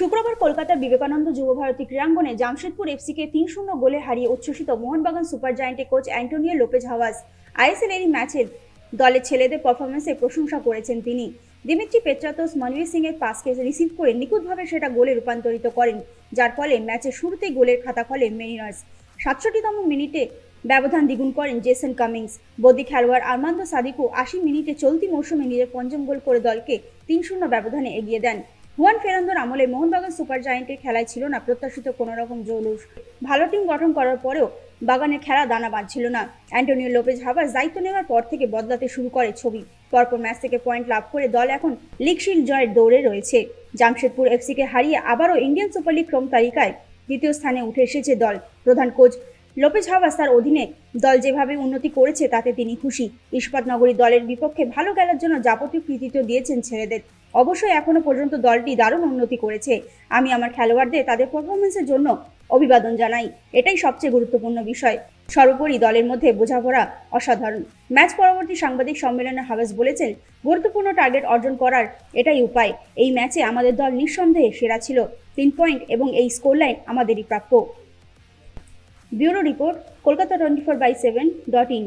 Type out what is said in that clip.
শুক্রবার কলকাতার বিবেকানন্দ যুবভারতী ক্রীড়াঙ্গনে জামশেদপুর এফসিকে তিন শূন্য গোলে হারিয়ে উচ্ছ্বসিত Mohun Bagan super জায়ান্টের coach Antonio Lopez Habas. ISL এই ম্যাচের দলের ছেলেদের পারফরমেন্সের প্রশংসা করেছেন তিনি। দিমিত্রি পেট্রাতোস মনবীর সিং এর পাসকে রিসিভ করে নিখুঁতভাবে সেটা গোলে রূপান্তরিত করেন, যার ফলে ম্যাচের শুরুতেই গোলের খাতা খোলে মেরিনার্স। সাতষট্টিতম মিনিটে ব্যবধান দ্বিগুণ করেন জেসন কামিংস। বদি খেলোয়াড় আর্মান্দ সাদিকু আশি মিনিটে চলতি মৌসুমে নিজের পঞ্চম গোল করে দলকে তিন শূন্য ব্যবধানে এগিয়ে দেন। হুয়ান ফেরান্দোর আমলে মোহনবাগান সুপার জায়ান্টের খেলায় ছিল না, প্রত্যাশিত কোনো রকম জৌলুস। ভালো টিম গঠন করার পরেও বাগানের খেলা দানা বাঁধছিল না। অ্যান্টোনিও লোপেজ হাবাস দায়িত্ব নেওয়ার পর থেকে বদলাতে শুরু করে ছবি। পরপর ম্যাচ থেকে পয়েন্ট লাভ করে দল এখন লিগ জয়ের দৌড়ে রয়েছে। জামশেদপুর এফসিকে হারিয়ে আবারও ইন্ডিয়ান সুপার লিগ ক্রম তালিকায় দ্বিতীয় স্থানে উঠে এসেছে দল। প্রধান কোচ লোপেজ হাবাস তার অধীনে দল যেভাবে উন্নতি করেছে তাতে তিনি খুশি। ইস্পাত নগরী দলের বিপক্ষে ভালো খেলার জন্য যাবতীয় কৃতিত্ব দিয়েছেন ছেলেদের। অবশ্যই এখনও পর্যন্ত দলটি দারুণ উন্নতি করেছে। আমি আমার খেলোয়াড়দের তাদের পারফরমেন্সের জন্য অভিবাদন জানাই। এটাই সবচেয়ে গুরুত্বপূর্ণ বিষয়। সর্বোপরি দলের মধ্যে বোঝাপড়া অসাধারণ। ম্যাচ পরবর্তী সাংবাদিক সম্মেলনে হাবেস বলেছেন, গুরুত্বপূর্ণ টার্গেট অর্জন করার এটাই উপায়। এই ম্যাচে আমাদের দল নিঃসন্দেহে সেরা ছিল। তিন পয়েন্ট এবং এই স্কোর লাইন আমাদেরই প্রাপ্য। Bureau report Kolkata twenty four by seven dot in